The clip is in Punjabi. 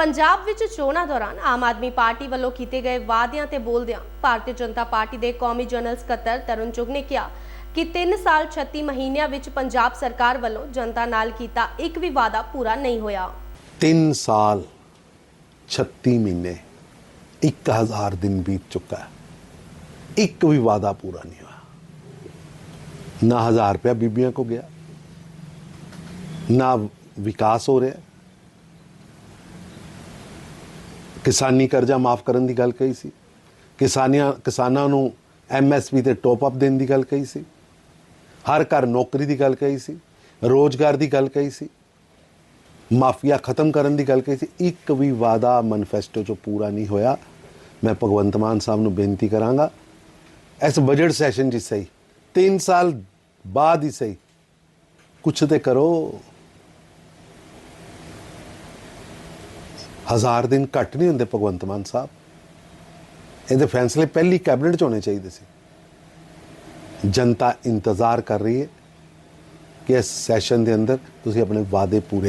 ਪੰਜਾਬ ਵਿੱਚ ਚੋਣਾਂ ਦੌਰਾਨ ਆਮ ਆਦਮੀ ਪਾਰਟੀ ਵੱਲੋਂ ਕੀਤੇ ਗਏ ਵਾਅਦਿਆਂ ਤੇ ਬੋਲਦਿਆਂ ਭਾਰਤੀ ਜਨਤਾ ਪਾਰਟੀ ਦੇ ਕੌਮੀ ਜਨਰਲ ਸਕੱਤਰ ਤਰੁਣ ਚੁਗ ਨੇ ਕਿਹਾ ਕਿ 3 ਸਾਲ 36 ਮਹੀਨਿਆਂ ਵਿੱਚ ਪੰਜਾਬ ਸਰਕਾਰ ਵੱਲੋਂ ਜਨਤਾ ਨਾਲ ਕੀਤਾ ਇੱਕ ਵੀ ਵਾਅਦਾ ਪੂਰਾ ਨਹੀਂ ਹੋਇਆ। 3 ਸਾਲ 36 ਮਹੀਨੇ 1000 ਦਿਨ ਬੀਤ ਚੁੱਕਾ ਹੈ। ਇੱਕ ਵੀ ਵਾਦਾ ਪੂਰਾ ਨਹੀਂ ਹੋਇਆ। ਨਾ ਹਜ਼ਾਰ ਰੁਪਇਆ ਬੀਬੀਆਂ ਕੋ ਗਿਆ, ਨਾ ਵਿਕਾਸ ਹੋ ਰਿਹਾ। ਕਿਸਾਨੀ ਕਰਜ਼ਾ ਮਾਫ ਕਰਨ ਦੀ ਗੱਲ ਕਹੀ ਸੀ। ਕਿਸਾਨੀਆਂ, ਕਿਸਾਨਾਂ ਨੂੰ ਐਮਐਸਪੀ ਤੇ ਟੌਪ ਅਪ ਦੇਣ ਦੀ ਗੱਲ ਕਹੀ ਸੀ। ਹਰ ਘਰ ਨੌਕਰੀ ਦੀ ਗੱਲ ਕਹੀ ਸੀ। ਰੋਜ਼ਗਾਰ ਦੀ ਗੱਲ ਕਹੀ ਸੀ। ਮਾਫੀਆ ਖਤਮ ਕਰਨ ਦੀ ਗੱਲ ਕਹੀ ਸੀ। ਇੱਕ ਵੀ ਵਾਦਾ ਮੈਨੀਫੈਸਟੋ ਚੋਂ ਪੂਰਾ ਨਹੀਂ ਹੋਇਆ। ਮੈਂ ਭਗਵੰਤ ਮਾਨ ਸਾਹਿਬ ਨੂੰ ਬੇਨਤੀ ਕਰਾਂਗਾ, ਇਸ ਬਜਟ ਸੈਸ਼ਨ 'ਚ ਸਹੀ 3 ਸਾਲ ਬਾਅਦ ਹੀ ਸਹੀ। ਕੁਛ ਤੇ ਕਰੋ। ਹਜ਼ਾਰ ਦਿਨ ਘੱਟ ਨਹੀਂ ਹੁੰਦੇ ਭਗਵੰਤ ਮਾਨ ਸਾਹਿਬ। ਇਹਦੇ ਫੈਸਲੇ ਪਹਿਲੀ ਕੈਬਨਿਟ 'ਚ ਹੋਣੇ ਚਾਹੀਦੇ ਸੀ। ਜਨਤਾ ਇੰਤਜ਼ਾਰ ਕਰ ਰਹੀ ਹੈ ਕਿ ਇਸ ਸੈਸ਼ਨ ਦੇ ਅੰਦਰ ਤੁਸੀਂ ਆਪਣੇ ਵਾਅਦੇ ਪੂਰੇ